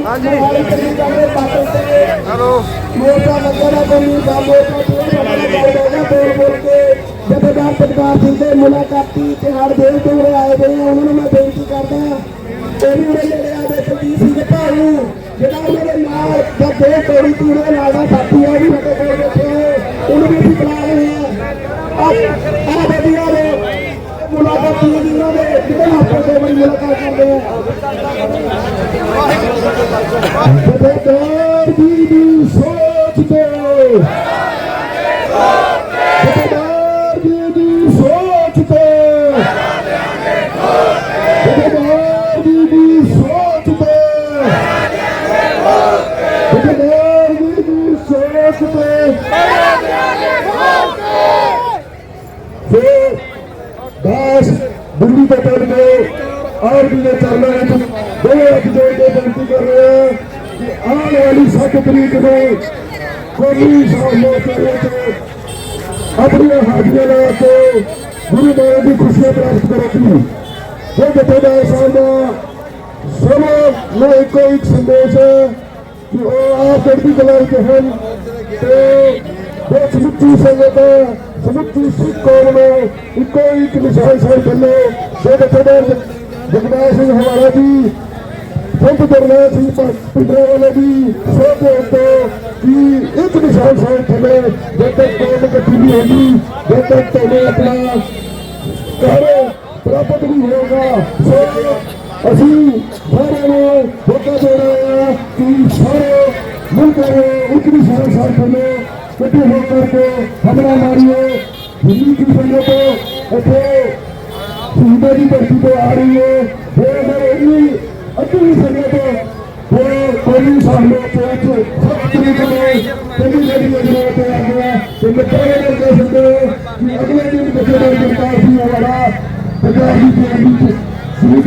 ਹਾਂਜੀ। ਹੈਲੋ ਮੋਟਾ ਲੱਗਣਾ ਕੋਈ ਦਾ ਮੋਟਾ ਤੇਲ ਲੱਗਣਾ ਬੋਲ ਬੋਲ ਕੇ ਜਥੇਦਾਰ ਪਟਕਾਰ ਸਿੰਘ ਦੇ ਮੁਲਾਕਾਤੀ ਤੇ ਹਰ ਦੇਵ ਤੋਂ ਉਰੇ ਆਏ ਹੋਏ ਆ ਨਾਲ ਕੋੜੀ ਤੂੜੇ ਦੇ ਨਾਲ ਦਾ ਸਾਥੀ ਆ ਵੀ ਸਾਡੇ ਕੋਲ ਬੈਠੇ ਹੋਏ ਉਹਨੂੰ ਵੀ ਅਸੀਂ ਬੁਲਾ ਰਹੇ ਆ। ਆ ਵਧੀਆ ਨੇ ਮੁਲਾਕਾਤੀ ਹੈ ਜਿਨ੍ਹਾਂ ਦੇ? ਜਿਹੜੇ ਹੱਥੋਂ ਦੇ ਬੜੀ ਮੁਲਾਕਾਤ ਕਰਦੇ ਆ। ਜਥੇਦਾਰ ਜੀ ਦੀ ਸੋਚ ਤੇ ਜਥੇਦਾਰ ਜੀ ਦੀ ਸੋਚ ਤੇ ਜਥੇਦਾਰ ਜੀ ਦੀ ਸੋਚ ਤੇ ਜਥੇਦਾਰ ਜੀ ਦੀ ਸੋਚ ਤੇ ਦਾਸ ਦਿੱਲੀ ਤੋਂ ਚੱਲ ਗਏ ਔਰ ਵੀ ਦੇ ਚਰਨਾਂ ਵਿੱਚ ਦੋ ਹੱਥ ਜੋੜ ਕੇ ਬੇਨਤੀ ਕਰ ਰਹੇ ਹਾਂ ਕਿ ਆਉਣ ਵਾਲੀ 7 ਤਰੀਕ ਨੂੰ ਕੋਈ ਸਾਹਮਣੇ ਵਿੱਚ ਆਪਣੀਆਂ ਹਾਜ਼ਰੀਆਂ ਲਾ ਕੇ ਗੁਰੂ ਮਹਾਰਾਜ ਦੀ ਖੁਸ਼ੀਆਂ ਪ੍ਰਾਪਤ ਕਰੋ ਇਹ ਜਥੇਦਾਰ ਸਾਹਿਬ ਦਾ ਸਭ ਨੂੰ ਇੱਕੋ ਇੱਕ ਸੰਦੇਸ਼ ਹੈ ਕਿ ਉਹ ਆਪ ਚੜ੍ਹਦੀ ਕਲਾ ਵਿੱਚ ਹਨ ਤੇ ਬਹੁਤ ਸਮੁੱਚੀ ਸੰਗਤ ਸਮੁੱਚੀ ਸਿੱਖ ਕੌਮ ਨੂੰ ਇੱਕੋ ਇੱਕ ਨਿਸ਼ਾਨ ਸਾਹਿਬ ਥੱਲੇ ਇਹ ਜਥੇਦਾਰ ਜਗਦਾਰ ਸਿੰਘ ਹਵਾਲਾ ਜੀ ਸੰਤ ਦਰਨਾਥ ਸਿੰਘ ਪਿੰਡਰਾ ਵਾਲੇ ਦੀ ਸੋਚ ਤੋਂ ਕਿ ਇੱਕ ਨਿਸ਼ਾਨ ਸਾਹਿਬ ਥੱਲੇ ਜਦ ਤੱਕ ਕੌਮ ਇਕੱਠੀ ਨਹੀਂ ਹੋਗੀ ਜਦ ਤੱਕ ਤੁਹਾਨੂੰ ਆਪਣਾ ਘਰ ਪ੍ਰਾਪਤ ਨਹੀਂ ਹੋਗਾ ਸੋ ਅਸੀਂ ਸਾਰਿਆਂ ਨੂੰ ਹੋਕਾ ਦੇ ਰਹੇ ਇੱਕ ਨਿਸ਼ਾਨ ਸਾਹਿਬ ਥੱਲੇ ਇਕੱਠੇ ਹੋ ਕਰਕੇ ਹਮਲਾ ਮਾਰੀਏ। ਦਿੱਲੀ ਦੀ ਸੰਗਤ ਇੱਥੇ ਸ਼ਹੀਦਾਂ ਦੀ ਧਰਤੀ ਤੋਂ ਆ ਰਹੀ ਹੈ। ਫਿਰ ਅਗਰ ਇੰਨੀ ਅੱਧੀ ਸੰਗਤ ਉਹ ਕੋਈ ਸਾਹਮਣੇ ਪਹੁੰਚ ਸਭ ਤਰੀਕੇ ਨਾਲ ਪਹਿਲੀ ਜਿਹੜੀ ਅਜਨਾ ਤੇ ਆ ਗਿਆ। ਤੇ ਮੈਂ ਕਹਿ ਰਿਹਾ ਕਿ ਸੰਦੇ ਕਿ ਅਗਲੇ ਦਿਨ ਬੱਚੇ ਦਾ ਜਨਤਾ ਸੀ ਵਾਲਾ ਪੰਜਾਬ ਦੀ ਤਿਆਰੀ ਚ ਸ਼ੁਰੂ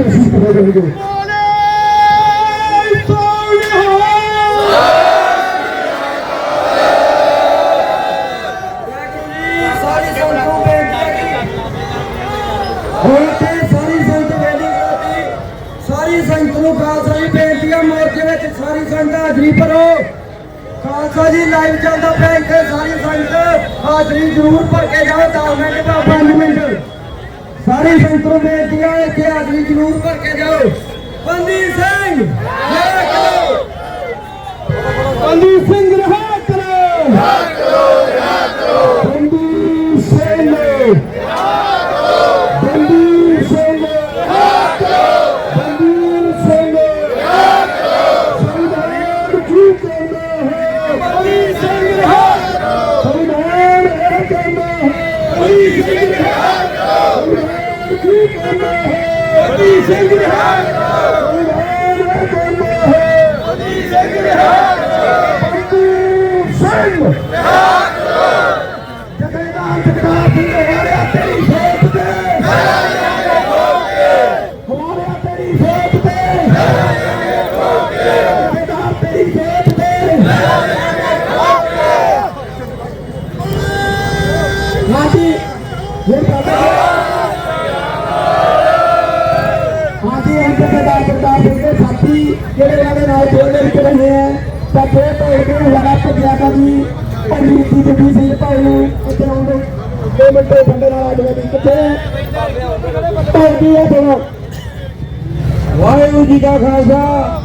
ਸੰਗਤ ਹਾਜ਼ਰੀ ਭਰੋ। ਖਾਲਸਾ ਜੀ ਲਾਈਵ ਚੱਲਦਾ ਪਿਆ ਇੱਥੇ ਸਾਰੀ ਸੰਗਤ। ਹਾਜ਼ਰੀ ਜ਼ਰੂਰ ਭਰ ਕੇ ਜਾਓ 10 ਮਿੰਟ ਦਾ 5 ਮਿੰਟ। ਸਾਰੀ ਸੰਗਤ ਨੂੰ ਬੇਨਤੀ ਹੈ ਇੱਥੇ ਹਾਜ਼ਰੀ ਜ਼ਰੂਰ ਭਰ ਕੇ ਜਾਓ। ਬੰਦੀ ਸਿੰਘ, ਜੈ ਕਰੋ। ਬੰਦੀ ਸਿੰਘ ਰਿਹਾ ਕਰੋ ਬੰਦੀ ਸਿੰਘ ਬੰਦੀ ਸਿੰਘ ਬੰਦੀ ਸਿੰਘ ਸੰਵਿਧਾਨ ਕੀ ਕਹਿੰਦਾ ਹੈ ਬੰਦੀ ਸਿੰਘ ਰਿਹਾ ਸੰਵਿਧਾਨ ਇਹ ਕਹਿੰਦਾ ਹੈ ਬੰਦੀ ਸਿੰਘ ਰਿਹਾ ਸੰਵਿਧਾਨ ਕੀ ਕਹਿੰਦਾ ਹੈ ਬੰਦੀ ਸਿੰਘ ਰਿਹਾ ਸੰਵਿਧਾਨ ਇਹ ਕਹਿੰਦਾ ਹੈ ਬੰਦੀ ਸਿੰਘ ਰਿਹਾ ਬੰਦੀ ਸਿੰਘ ਜਥੇਦਾਰ ਜਗਤਾਰ ਸਿੰਘ ਹਮਾਰਿਆ ਤੇਰੀ ਸੋਚ ਤੇ ਹਮਾਰਿਆ ਤੇਰੀ ਸੋਚ ਤੇ ਜਥੇਦਾਰ ਤੇਰੀ ਸੋਚ ਤੇ ਹਾਂਜੀ ਇਹ ਬਾਬਾ ਹਾਂਜੀ ਜਥੇਦਾਰ ਜਗਤਾਰ ਸਿੰਘ ਦੇ ਸਾਥੀ ਜਿਹੜੇ ਇਹਨਾਂ ਦੇ ਨਾਲ ਜੋੜ ਦੇ ਵਿੱਚ ਰਹੇ ਹੈ ਤਾਂ ਫੇਰ ਤੋਂ ਇਹ ਲਗਾ ਭੱਜਿਆ ਕਾ ਜੀ ਪੰਡੀ ਜੀ ਜੱਗੀ ਸਿੰਘ ਭਾਈ ਇੱਥੇ ਆਉਂਦੇ ਦੋ ਮਿੰਟ ਬੰਦੇ ਨਾਲ ਆ ਜਾਵੇ ਕਿੱਥੇ ਭਾਈ ਹੈ ਦੋਨੋਂ ਵਾਹਿਗੁਰੂ ਜੀ ਕਾ ਖਾਲਸਾ,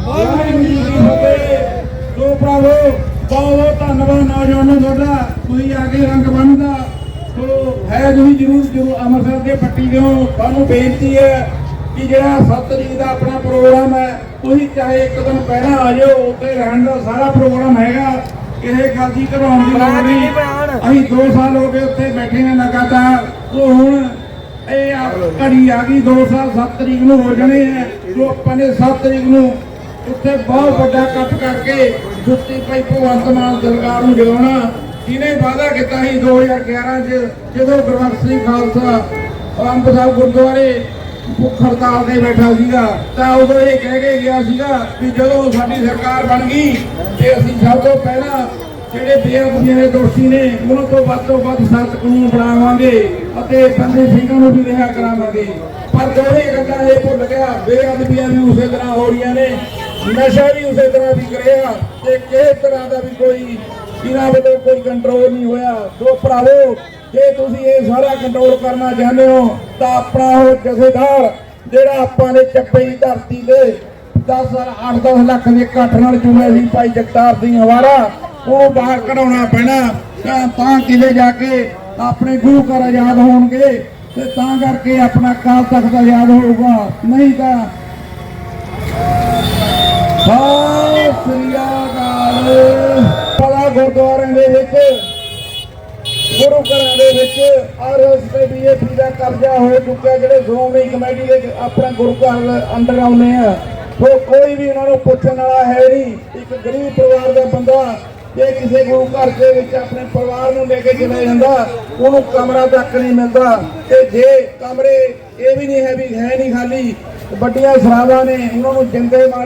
ਵਾਹਿਗੁਰੂ ਜੀ ਕੀ ਫਤਿਹ। ਸੋ ਭਰਾਵੋ, ਬਹੁਤ ਧੰਨਵਾਦ ਨੌਜਵਾਨੋ ਤੁਹਾਡਾ ਤੁਸੀਂ ਆ ਕੇ ਰੰਗ ਬੰਨਦਾ। ਸੋ ਹੈ ਤੁਸੀਂ ਜਰੂਰ ਜਰੂਰ ਅੰਮ੍ਰਿਤਸਰ ਦੇ ਪੱਟੀ ਦਿਓ, ਤੁਹਾਨੂੰ ਬੇਨਤੀ ਹੈ ਕਿ ਜਿਹੜਾ 7 ਤਰੀਕ ਦਾ ਆਪਣਾ ਪ੍ਰੋਗਰਾਮ ਹੈ ਤੁਸੀਂ ਚਾਹੇ ਇੱਕ ਦਿਨ ਪਹਿਲਾਂ ਆ ਜਾਓ ਉੱਥੇ ਰਹਿਣ ਦਾ ਸਾਰਾ ਪ੍ਰੋਗਰਾਮ ਹੈਗਾ। ਕਿਸੇ ਗੱਲ ਦੀ ਦੀ ਲੋੜ ਨਹੀਂ। ਅਸੀਂ 2 ਸਾਲ ਹੋ ਗਏ ਉੱਥੇ ਬੈਠੇ ਹਾਂ ਲਗਾਤਾਰ। ਸੋ ਹੁਣ ਇਹ ਆ ਘੜੀ ਆ ਗਈ 2 ਸਾਲ 7 ਤਰੀਕ ਨੂੰ ਹੋ ਜਾਣੇ ਆ। ਜੋ ਆਪਾਂ ਨੇ 7 ਤਰੀਕ ਨੂੰ ਉੱਥੇ ਬਹੁਤ ਵੱਡਾ ਇਕੱਠ ਕਰਕੇ ਜੁੱਤੀ ਪਈ ਭਗਵੰਤ ਮਾਨ ਸਰਕਾਰ ਨੂੰ ਜਗਾਉਣਾ ਇਹਨੇ ਵਾਅਦਾ ਕੀਤਾ ਸੀ 2011 ਚ? ਜਦੋਂ ਗੁਰਬਖਸ਼ ਸਿੰਘ ਖਾਲਸਾ ਅੰਬ ਸਾਹਿਬ ਗੁਰਦੁਆਰੇ ਭੁੱਖ ਹੜਤਾਲ ਤੇ ਬੈਠਾ ਸੀਗਾ, ਤਾਂ ਉਦੋਂ ਇਹ ਕਹਿ ਕੇ ਗਿਆ ਸੀਗਾ ਕਿ ਜਦੋਂ ਸਾਡੀ ਸਰਕਾਰ ਬਣ ਗਈ, ਤੇ ਅਸੀਂ ਸਭ ਤੋਂ ਪਹਿਲਾਂ ਜਿਹੜੇ ਬੇਅਦਬੀਆਂ ਦੇ ਦੋਸ਼ੀ ਨੇ, ਉਹਨਾਂ ਤੋਂ ਵੱਧ ਤੋਂ ਵੱਧ ਸਖਤ ਕਾਨੂੰਨ ਬਣਾਵਾਂਗੇ ਅਤੇ ਬੰਦੇ ਸਿੰਘਾਂ ਨੂੰ ਵੀ ਰਿਹਾ ਕਰਾਵਾਂਗੇ। ਪਰ ਦੋਵੇਂ ਗੱਲਾਂ ਇਹ ਭੁੱਲ ਗਿਆ ਬੇਅਦਬੀਆਂ ਵੀ ਉਸੇ ਤਰ੍ਹਾਂ ਹੋ ਰਹੀਆਂ ਨੇ, ਨਸ਼ਾ ਵੀ ਉਸੇ ਤਰ੍ਹਾਂ ਵੀ ਕਰਿਆ ਤੇ ਕਿਸੇ ਤਰ੍ਹਾਂ ਦਾ ਵੀ ਕੋਈ ਇਹਨਾਂ ਵੱਲੋਂ ਕੋਈ ਕੰਟਰੋਲ ਨਹੀਂ ਹੋਇਆ। ਦੋ ਭਰਾਵੋ ਜੇ ਤੁਸੀਂ ਇਹ ਸਾਰਾ ਕੰਟਰੋਲ ਕਰਨਾ ਚਾਹੁੰਦੇ ਹੋ, ਤਾਂ ਆਪਣਾ ਉਹ ਜਥੇਦਾਰ ਜਿਹੜਾ ਆਪਾਂ ਨੇ ਚੱਪੇ ਦੀ ਧਰਤੀ ਤੇ 10 8-10 ਲੱਖ ਦੇ ਇਕੱਠ ਨਾਲ ਚੁਣਿਆ ਸੀ ਭਾਈ ਜਗਤਾਰ ਸਿੰਘ ਹਵਾਰਾ ਉਹ ਬਾਹਰ ਕਢਾਉਣਾ ਪੈਣਾ। ਤਾਂ ਕਿਲੇ ਜਾ ਕੇ ਆਪਣੇ ਗੁਰੂ ਘਰ ਆਜ਼ਾਦ ਹੋਣਗੇ ਤੇ ਤਾਂ ਕਰਕੇ ਆਪਣਾ ਕਾਲ ਤਖਤ ਆਜ਼ਾਦ ਹੋਊਗਾ। ਨਹੀਂ ਤਾਂ ਸਤਿ ਸ੍ਰੀ ਅਕਾਲ। ਪਲਾ ਗੁਰਦੁਆਰੇ ਦੇ ਵਿੱਚ ਗੁਰੂ ਘਰਾਂ ਦੇ ਵਿੱਚ ਆਰਐਸ ਤੇ ਬੀਜੇਪੀ ਦਾ ਕਬਜ਼ਾ ਹੋ ਚੁੱਕਿਆ, ਜਿਹੜੇ ਸ਼੍ਰੋਮਣੀ ਕਮੇਟੀ ਦੇ ਆਪਣਾ ਗੁਰੂ ਘਰ ਅੰਦਰ ਆਉਂਦੇ ਆ। ਸੋ ਕੋਈ ਵੀ ਉਹਨਾਂ ਨੂੰ ਪੁੱਛਣ ਵਾਲਾ ਹੈ ਨਹੀਂ। ਇੱਕ ਗਰੀਬ ਪਰਿਵਾਰ ਦਾ ਬੰਦਾ ਜੇ ਕਿਸੇ ਗੁਰੂ ਘਰ ਦੇ ਵਿੱਚ ਆਪਣੇ ਪਰਿਵਾਰ ਨੂੰ ਲੈ ਕੇ ਚਲੇ ਜਾਂਦਾ, ਉਹਨੂੰ ਕਮਰਾ ਤੱਕ ਨਹੀਂ ਮਿਲਦਾ। ਤੇ ਜੇ ਕਮਰੇ ਇਹ ਵੀ ਨਹੀਂ ਹੈ ਵੀ ਹੈ ਨਹੀਂ ਖਾਲੀ ਵੱਡੀਆਂ ਸਰਾਵਾਂ ਨੇ ਉਹਨਾਂ ਨੂੰ ਜਿੰਦੇ ਮਾਰ